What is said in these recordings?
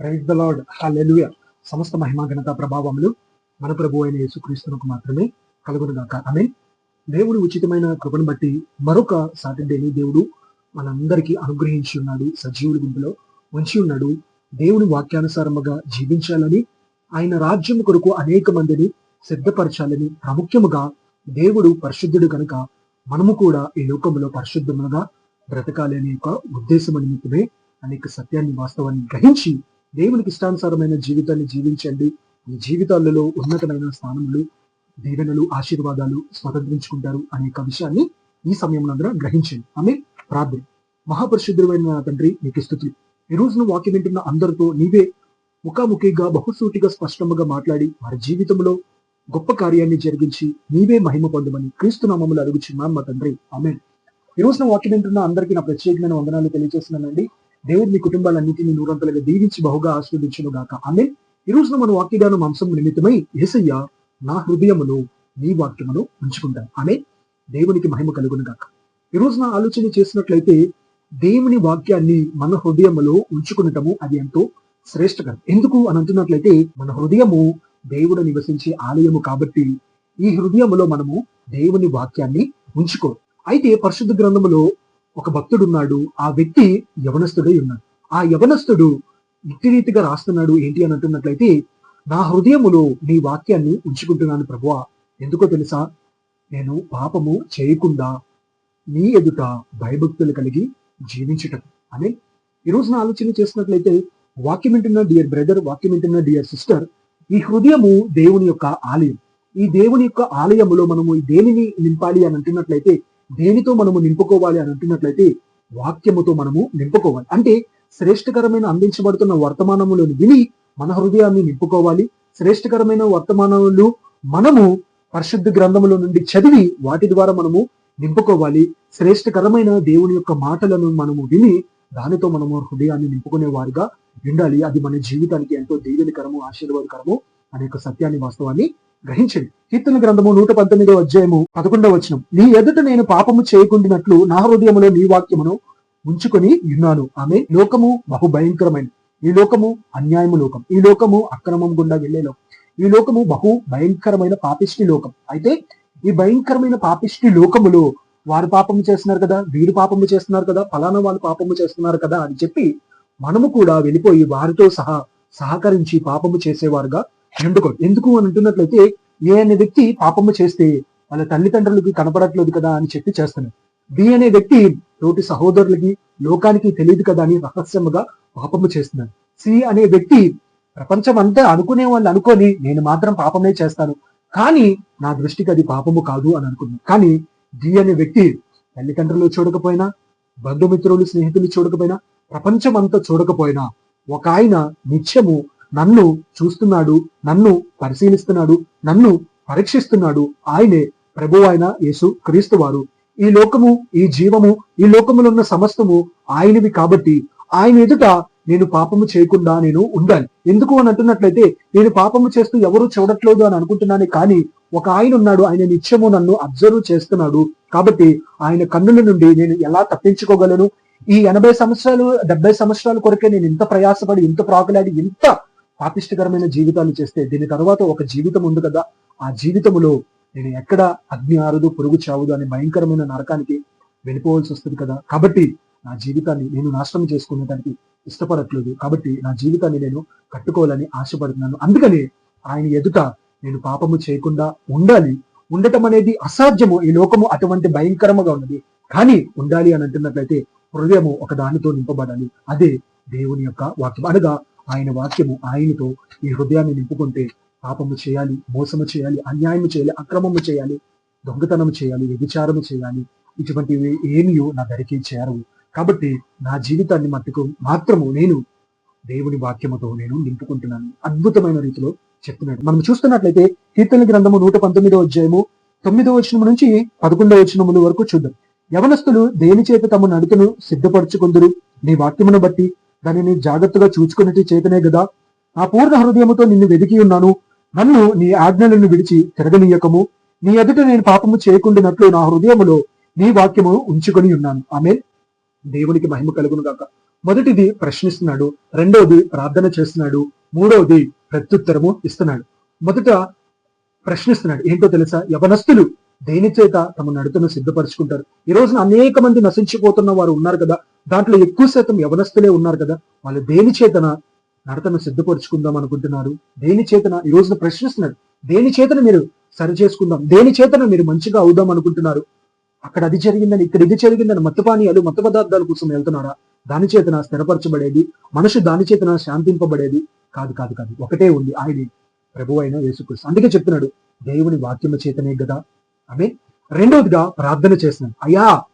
Praise the lord హల్లెలూయ సమస్త మహిమా ఘనత ప్రభావములు మన ప్రభు అయిన యేసుక్రీస్తునకు మాత్రమే కలుగునుగాక. ఆమె దేవుడు ఉచితమైన కృపను బట్టి మరొక సాటర్డేని దేవుడు మనందరికీ అనుగ్రహించి ఉన్నాడు సజీవుడి గుంపులో ఉంచి ఉన్నాడు. దేవుని వాక్యానుసారముగా జీవించాలని ఆయన రాజ్యం కొరకు అనేక మందిని సిద్ధపరచాలని ప్రాముఖ్యముగా దేవుడు పరిశుద్ధుడు కనుక మనము కూడా ఈ లోకములో పరిశుద్ధముగా బ్రతకాలి అనే యొక్క ఉద్దేశం నిమిత్తమే అనేక సత్యాన్ని వాస్తవాన్ని గ్రహించి దేవునికి ఇష్టానుసారమైన జీవితాన్ని జీవించండి. మీ జీవితాలలో ఉన్నతమైన స్థానములు దీవెనలు ఆశీర్వాదాలు స్వతంత్రించుకుంటారు అనేక విషయాన్ని ఈ సమయంలో గ్రహించండి. ఆమె ప్రార్థన. మహాపరిశుద్ధుడైన తండ్రి నీకు స్థుతులు ఈ రోజున వాక్యం వింటున్న అందరితో నీవే ముఖాముఖిగా బహుసూటిగా స్పష్టముగా మాట్లాడి వారి జీవితంలో గొప్ప కార్యాన్ని జరిగించి నీవే మహిమ పొందమని క్రీస్తు నామములు అడుగుచున్నాను మా తండ్రి. ఆమె ఈ రోజున వాక్యం వింటున్న అందరికీ నా ప్రత్యేకమైన వందనాలు తెలియజేస్తున్నానండి. దేవుడు మీ కుటుంబాలన్నింటినీ నూరంతలుగా దీవించి బహుగా ఆశీర్వదించను గాక. ఆమె ఈ రోజున మన వాక్యగానం అంశం నిమిత్తమై ఏసయ్య నా హృదయమును నీ వాక్యమును ఉంచుకుంటాను ఆమె దేవునికి మహిమ కలుగును గాక. ఈ రోజున ఆలోచన చేసినట్లయితే దేవుని వాక్యాన్ని మన హృదయములో ఉంచుకునటము అది ఎంతో శ్రేష్టకరం. ఎందుకు అని అంటున్నట్లయితే మన హృదయము దేవుడు నివసించే ఆలయము కాబట్టి ఈ హృదయములో మనము దేవుని వాక్యాన్ని ఉంచుకో అయితే పరిశుద్ధ గ్రంథములో ఒక భక్తుడు ఉన్నాడు. ఆ వ్యక్తి యవనస్తుడై ఉన్నాడు. ఆ యవనస్తుడు ఇట్టి రీతిగా రాస్తున్నాడు. ఏంటి అని అంటున్నట్లయితే నా హృదయములో నీ వాక్యాన్ని ఉంచుకుంటున్నాను ప్రభువా. ఎందుకో తెలుసా? నేను పాపము చేయకుండా నీ ఎదుట భయభక్తులు కలిగి జీవించటం. అని ఈ రోజున ఆలోచన చేసినట్లయితే వాక్యం వింటున్న డియర్ బ్రదర్ వాక్యం వింటున్న డియర్ సిస్టర్ ఈ హృదయము దేవుని యొక్క ఆలయం. ఈ దేవుని యొక్క ఆలయములో మనము దేనిని నింపాలి అని అంటున్నట్లయితే దేనితో మనము నింపుకోవాలి అని అంటున్నట్లయితే వాక్యముతో మనము నింపుకోవాలి. అంటే శ్రేష్టకరమైన అందించబడుతున్న వర్తమానములను విని మన హృదయాన్ని నింపుకోవాలి. శ్రేష్టకరమైన వర్తమానములు మనము పరిశుద్ధ గ్రంథముల నుండి చదివి వాటి ద్వారా మనము నింపుకోవాలి. శ్రేష్టకరమైన దేవుని యొక్క మాటలను మనము విని దానితో మనము హృదయాన్ని నింపుకునే వారిగా ఉండాలి. అది మన జీవితానికి ఎంతో దీవెనకరము ఆశీర్వాదకరము అనే యొక్క సత్యాన్ని వాస్తవాన్ని గ్రహించింది. కీర్తన గ్రంథము నూట పంతొమ్మిదో అధ్యాయము పదకొండవ వచనం. నీ ఎదుట నేను పాపము చేయకుండినట్లు నా హృదయములో నీ వాక్యమును ఉంచుకొని ఉన్నాను ఆమె లోకము బహుభయంకరమైన ఈ లోకము అన్యాయము లోకం. ఈ లోకము అక్రమం గుండా వెళ్ళే లోకం. ఈ లోకము బహు భయంకరమైన పాపిష్టి లోకం. అయితే ఈ భయంకరమైన పాపిష్టి లోకములో వారు పాపము చేస్తున్నారు కదా వీరు పాపము చేస్తున్నారు కదా ఫలానా వాళ్ళు పాపము చేస్తున్నారు కదా అని చెప్పి మనము కూడా వెళ్ళిపోయి వారితో సహా సహకరించి పాపము చేసేవారుగా ఎందుకు? ఎందుకు అని అంటున్నట్లయితే ఏ అనే వ్యక్తి పాపము చేస్తే వాళ్ళ తల్లిదండ్రులకి కనపడట్లేదు కదా అని చెప్పి చేస్తున్నాడు బి అనే వ్యక్తి తోటి సహోదరులకి లోకానికి తెలియదు కదా అని రహస్యముగా పాపము చేస్తున్నాడు సి అనే వ్యక్తి ప్రపంచం అంతా అనుకునే వాళ్ళు అనుకొని నేను మాత్రం పాపమే చేస్తాను. కానీ నా దృష్టికి అది పాపము కాదు అని అనుకున్నాను. కానీ డి అనే వ్యక్తి తల్లిదండ్రులు చూడకపోయినా బంధుమిత్రులు స్నేహితులు చూడకపోయినా ప్రపంచం అంతా చూడకపోయినా ఒక ఆయన నిత్యము నన్ను చూస్తున్నాడు నన్ను పరిశీలిస్తున్నాడు నన్ను పరీక్షిస్తున్నాడు ఆయనే ప్రభు ఆయన యేసు క్రీస్తు వారు. ఈ లోకము ఈ జీవము ఈ లోకములో ఉన్న సమస్తము ఆయనవి కాబట్టి ఆయన ఎదుట నేను పాపము చేయకుండా నేను ఉండాలి. ఎందుకు అని అంటున్నట్లయితే నేను పాపము చేస్తూ ఎవరు చూడట్లేదు అని అనుకుంటున్నాను కానీ ఒక ఆయన ఉన్నాడు ఆయన నిత్యము నన్ను అబ్జర్వ్ చేస్తున్నాడు కాబట్టి ఆయన కన్నుల నుండి నేను ఎలా తప్పించుకోగలను? ఈ ఎనభై సంవత్సరాలు డెబ్బై సంవత్సరాల కొరకే నేను ఇంత ప్రయాసపడి ఇంత ప్రాకులాడి ఇంత పాపిష్టకరమైన జీవితాలు చేస్తే దీని తర్వాత ఒక జీవితం ఉంది కదా ఆ జీవితములో నేను ఎక్కడ అగ్ని ఆరదు పొరుగు చావుదు అనే భయంకరమైన నరకానికి వెళ్ళిపోవాల్సి వస్తుంది కదా. కాబట్టి నా జీవితాన్ని నేను నాశనం చేసుకునేదానికి ఇష్టపడట్లేదు. కాబట్టి నా జీవితాన్ని నేను కట్టుకోవాలని ఆశపడుతున్నాను. అందుకని ఆయన ఎదుట నేను పాపము చేయకుండా ఉండాలి. ఉండటం అనేది అసాధ్యము. ఈ లోకము అటువంటి భయంకరముగా ఉన్నది. కానీ ఉండాలి అని అంటున్నట్లయితే హృదయము ఒక దానితో నింపబడాలి. అదే దేవుని యొక్క వాక్యం. అనగా ఆయన వాక్యము ఆయనతో ఈ హృదయాన్ని నింపుకుంటే పాపము చేయాలి మోసము చేయాలి అన్యాయము చేయాలి అక్రమము చేయాలి దొంగతనము చేయాలి వ్యభిచారము చేయాలి. ఇటువంటివి ఏమీ నా దరికి చేరవు. కాబట్టి నా జీవితాన్ని మట్టుకు మాత్రము నేను దేవుని వాక్యముతో నేను నింపుకుంటున్నాను. అద్భుతమైన రీతిలో చెప్తున్నాడు మనం చూస్తున్నట్లయితే కీర్తన గ్రంథము నూట పంతొమ్మిదో అధ్యాయము తొమ్మిదో వచనము నుంచి పదకొండవ వచనముల వరకు చూద్దాం. యవనస్తులు దేని చేత తమ నడుకను సిద్ధపరచుకుందరు? నీ వాక్యమును బట్టి దానిని జాగ్రత్తగా చూచుకున్నట్టు చేతనే గదా నా పూర్ణ హృదయముతో నిన్ను వెదికి ఉన్నాను. నన్ను నీ ఆజ్ఞలను విడిచి తిరగనీయకము. నీ ఎదుట నేను పాపము చేయకుండానట్లు నా హృదయములో నీ వాక్యము ఉంచుకొని ఉన్నాను. ఆమె దేవునికి మహిమ కలుగును గాక. మొదటిది ప్రశ్నిస్తున్నాడు. రెండవది ప్రార్థన చేస్తున్నాడు. మూడవది ప్రత్యుత్తరము ఇస్తున్నాడు. మొదట ప్రశ్నిస్తున్నాడు. ఏంటో తెలుసా? యవనస్తులు దేని చేత తమ నడతను సిద్ధపరచుకుంటారు? ఈ రోజున అనేక మంది నశించిపోతున్న వారు ఉన్నారు కదా. దాంట్లో ఎక్కువ శాతం యవనస్తులే ఉన్నారు కదా. వాళ్ళు దేని చేతన నడతను సిద్ధపరచుకుందాం అనుకుంటున్నారు? దేని చేతన? ఈ రోజున ప్రశ్నిస్తున్నారు. దేని చేతన మీరు సరి చేసుకుందాం? దేని చేతన మీరు మంచిగా అవుదాం అనుకుంటున్నారు? అక్కడ అది జరిగిందని ఇక్కడ ఇది జరిగిందని మత్తపానీయాలు మత పదార్థాల కోసం వెళ్తున్నారా? దాని చేతన స్థిరపరచబడేది మనుషు దాని చేతన శాంతింపబడేది కాదు కాదు కాదు. ఒకటే ఉంది. ఆయన ప్రభు అయిన యేసుక్రీస్తు. అందుకే చెప్తున్నాడు దేవుని వాక్యము చేతనే కదా ఆమె రెండవదిగా ప్రార్థన చేస్తున్నాను. అయ్యా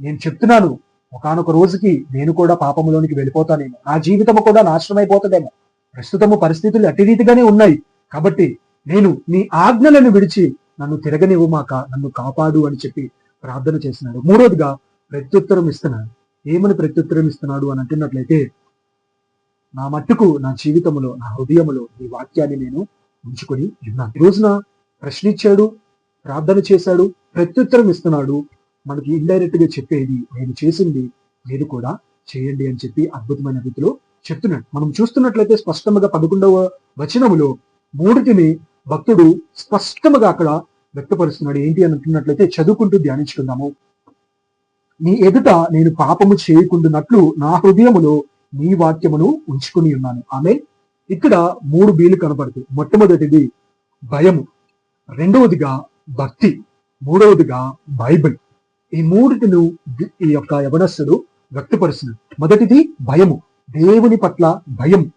నేను చెప్తున్నాను ఒకనొక రోజుకి నేను కూడా పాపములోనికి వెళ్ళిపోతానేమో. నా జీవితము కూడా నాశనం ప్రస్తుతము పరిస్థితులు అట్టి రీతిగానే ఉన్నాయి. కాబట్టి నేను నీ ఆజ్ఞలను విడిచి నన్ను తిరగనివ్వమాక నన్ను కాపాడు అని చెప్పి ప్రార్థన చేస్తున్నాడు. మూడోదిగా ప్రత్యుత్తరం ఇస్తున్నాడు ఏమని ప్రత్యుత్తరం ఇస్తున్నాడు అని అంటున్నట్లయితే నా మట్టుకు నా జీవితంలో నా హృదయములో ఈ వాక్యాన్ని నేను ఉంచుకొని ఉన్నాను. ఈ రోజున ప్రశ్నించాడు ప్రార్థన చేశాడు ప్రత్యుత్తరం ఇస్తున్నాడు. మనకి ఇండైరెక్ట్గా చెప్పేది నేను చేసింది మీరు కూడా చేయండి అని చెప్పి అద్భుతమైన రీతిలో చెప్తున్నాడు. మనం చూస్తున్నట్లయితే స్పష్టంగా పదకొండవ వచనములో మూడిటిని భక్తుడు స్పష్టంగా అక్కడ వ్యక్తపరుస్తున్నాడు. ఏంటి అని అంటున్నట్లయితే చదువుకుంటూ ధ్యానించుకుందాము. నీ ఎదుట నేను పాపము చేయకుండానట్లు నా హృదయములో నీ వాక్యమును ఉంచుకుని ఉన్నాను. ఆమె ఇక్కడ మూడు బీలు కనపడుతుంది మొట్టమొదటిది భయము. రెండవదిగా భక్తి. మూడవదిగా బైబిల్. ఈ మూడిటిను ఈ యొక్క యవనస్సుడు వ్యక్తపరుస్తున్నాడు. మొదటిది భయము. దేవుని పట్ల భయం.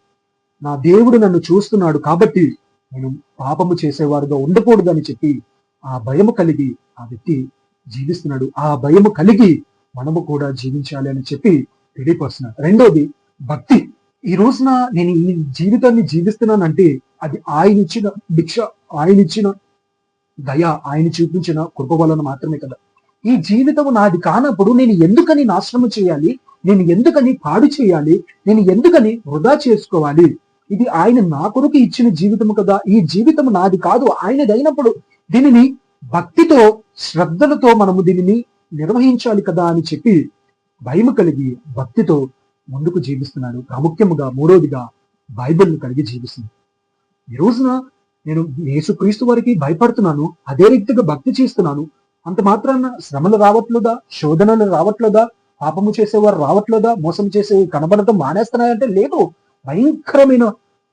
నా దేవుడు నన్ను చూస్తున్నాడు కాబట్టి నేను పాపము చేసేవారుగా ఉండకూడదని చెప్పి ఆ భయము కలిగి ఆ వ్యక్తి జీవిస్తున్నాడు. ఆ భయము కలిగి మనము కూడా జీవించాలి అని చెప్పి తెలియపరుస్తున్నాడు. రెండోది భక్తి. ఈ రోజున నేను ఈ జీవితాన్ని జీవిస్తున్నానంటే అది ఆయన ఇచ్చిన భిక్ష ఆయన ఇచ్చిన దయ ఆయన చూపించిన కృప వలన మాత్రమే కదా. ఈ జీవితం నాది కానప్పుడు నేను ఎందుకని నాశనము చేయాలి? నేను ఎందుకని పాడు చేయాలి? నేను ఎందుకని వృధా చేసుకోవాలి? ఇది ఆయన నా కొరకు ఇచ్చిన జీవితము కదా. ఈ జీవితం నాది కాదు ఆయనదైనప్పుడు దీనిని భక్తితో శ్రద్ధలతో మనము దీనిని నిర్వహించాలి కదా అని చెప్పి భయం కలిగి భక్తితో ముందుకు జీవిస్తున్నాడు. ప్రాముఖ్యముగా మూడోదిగా బైబిల్ను కలిగి జీవిస్తుంది ఈ రోజున నేను యేసుక్రీస్తు వారికి భయపడుతున్నాను అదే రీతిగా భక్తి చేస్తున్నాను. అంత మాత్రాన శ్రమలు రావట్లేదా? శోధనలు రావట్లేదా? పాపము చేసేవారు రావట్లేదా? మోసం చేసే కనబడటం మానేస్తున్నాయంటే లేదు. భయంకరమైన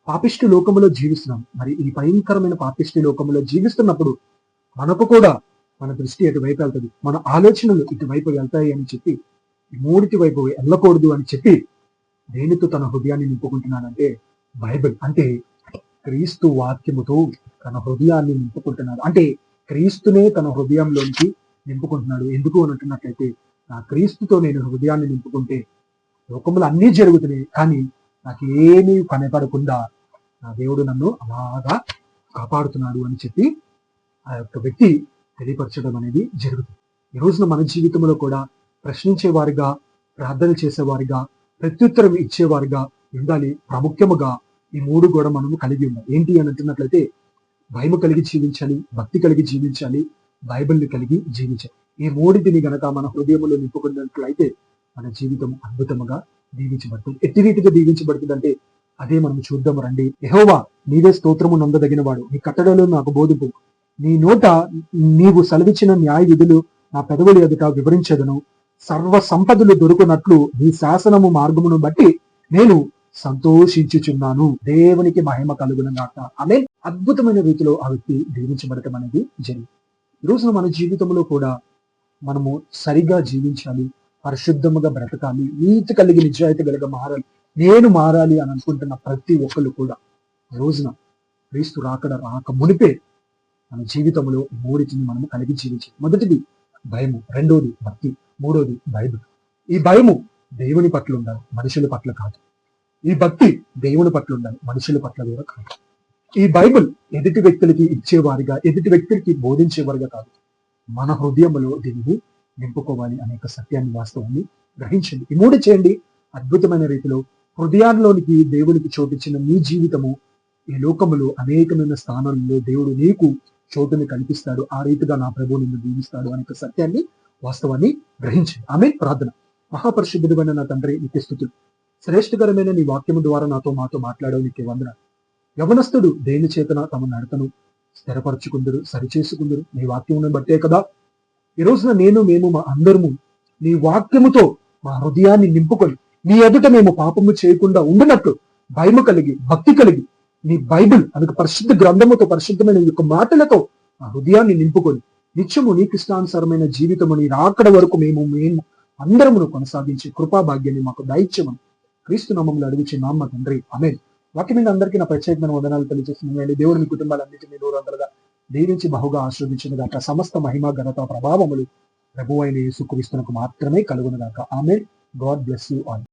పాపిష్టి లోకములో జీవిస్తున్నాం. మరి ఈ భయంకరమైన పాపిష్టి లోకములో జీవిస్తున్నప్పుడు మనకు కూడా మన దృష్టి ఎటువైపు వెళ్తుంది? మన ఆలోచనలు ఇటువైపు వెళ్తాయి అని చెప్పి మూడిటి వైపు వెళ్ళకూడదు అని చెప్పి దేనితో తన హృదయాన్ని నింపుకుంటున్నానంటే బైబిల్. అంటే క్రీస్తు వాక్యముతో తన హృదయాన్ని నింపుకుంటున్నాడు. అంటే క్రీస్తునే తన హృదయంలోనికి నింపుకుంటున్నాడు. ఎందుకు అని నా క్రీస్తుతో నేను హృదయాన్ని నింపుకుంటే లోకములు అన్నీ జరుగుతున్నాయి కానీ నాకు ఏమీ కనపడకుండా నా దేవుడు నన్ను అలాగా కాపాడుతున్నాడు అని చెప్పి ఆ యొక్క వ్యక్తి తెలియపరచడం అనేది జరుగుతుంది. ఈ రోజున మన జీవితంలో కూడా ప్రశ్నించే వారిగా ప్రార్థన చేసేవారిగా ప్రత్యుత్తరం ఇచ్చేవారిగా ఉండాలి. ప్రాముఖ్యముగా ఈ మూడు కూడా మనము కలిగి ఉన్నాం. ఏంటి అని అంటున్నట్లయితే భయము కలిగి జీవించాలి భక్తి కలిగి జీవించాలి బైబిల్ని కలిగి జీవించాలి. ఈ మూడింటిని గనక మన హృదయంలో నింపుకున్నట్లయితే మన జీవితం అద్భుతముగా దీవించబడుతుంది. ఎట్టి రీతిగా దీవించబడుతుందంటే అదే మనం చూద్దాం రండి. యహోవా నీవే స్తోత్రము నొందదగిన వాడు నీ కట్టడలో నాకు బోధింపు నీ నోట నీవు సెలవిచ్చిన న్యాయ విధులు నా పెదవులు ఎదుట వివరించదను. సర్వ సంపదలు దొరుకునట్లు నీ శాసనము మార్గమును బట్టి నేను సంతోషించుచున్నాను. దేవునికి మహిమ కలుగునగాక ఆమె అద్భుతమైన రీతిలో ఆ వ్యక్తి దీవించబడటం అనేది జరిగింది. ఈ రోజున మన జీవితంలో కూడా మనము సరిగా జీవించాలి పరిశుద్ధముగా బ్రతకాలి నీతి కలిగి నిజాయితీ కలిగ మారాలి నేను మారాలి అని అనుకుంటున్న ప్రతి ఒక్కరు కూడా రోజున క్రీస్తు రాకడ రాక మునిపే మన జీవితంలో ఈ మూడింటిని మనము కలిగి జీవించాలి. మొదటిది భయము రెండోది భక్తి మూడోది భయము ఈ భయము దేవుని పట్ల ఉండాలి మనుషుల పట్ల కాదు. ఈ భక్తి దేవుని పట్ల ఉండాలి మనుషుల పట్ల కూడా కాదు. ఈ బైబిల్ ఎదుటి వ్యక్తులకి ఇచ్చేవారిగా ఎదుటి వ్యక్తులకి బోధించేవారిగా కాదు. మన హృదయంలో దీన్ని నింపుకోవాలి అనే ఒక సత్యాన్ని వాస్తవాన్ని గ్రహించండి. ఈ మూడు చేయండి. అద్భుతమైన రీతిలో హృదయాల్లోనికి దేవునికి చోటిచ్చిన మీ జీవితము ఈ లోకములో అనేకమైన స్థానాల్లో దేవుడు నీకు చోటుని కల్పిస్తాడు. ఆ రీతిగా నా ప్రభు నిన్ను దీవిస్తాడు అనే సత్యాన్ని వాస్తవాన్ని గ్రహించండి. ఆమె ప్రార్థన. మహాపరిశుద్ధుడైన నా తండ్రి నిత్యస్థుతులు శ్రేష్ఠకరమైన నీ వాక్యము ద్వారా నాతో మాతో మాట్లాడవు నీకే వందన యవనస్తుడు దేని చేతన తమ నడతను స్థిరపరచుకుందరు సరిచేసుకుందరు. నీ వాక్యమును బట్టే కదా. ఈ రోజున నేను మేము మా అందరము నీ వాక్యముతో మా హృదయాన్ని నింపుకొని నీ ఎదుట మేము పాపము చేయకుండా ఉండినట్లు భయము కలిగి భక్తి కలిగి నీ బైబిల్ అనగా పరిశుద్ధ గ్రంథముతో పరిశుద్ధమైన యొక్క మాటలతో ఆ హృదయాన్ని నింపుకొని నిత్యము నీకు ఇష్టానుసారమైన జీవితము నీ రాకడ వరకు మేము మేము అందరమును కొనసాగించి కృపాభాగ్యాన్ని మాకు దైత్యమని క్రీస్తు నామంలో అడిగించి నామ్మ తండ్రి. అమే వాక్యం మీద అందరికీ నా ప్రత్యేకమైన వందనాలు తెలియజేస్తున్నాయండి దేవుడి మీ కుటుంబాలన్నింటినీ నూరందరగా దీవించి బహుగా ఆస్వాదించిన దాకా సమస్త మహిమ ఘనత ప్రభావములు ప్రభు అయిన యేసుక్రీస్తునకు మాత్రమే కలుగును గాక ఆమె గాడ్ బ్లెస్ యూ ఆల్.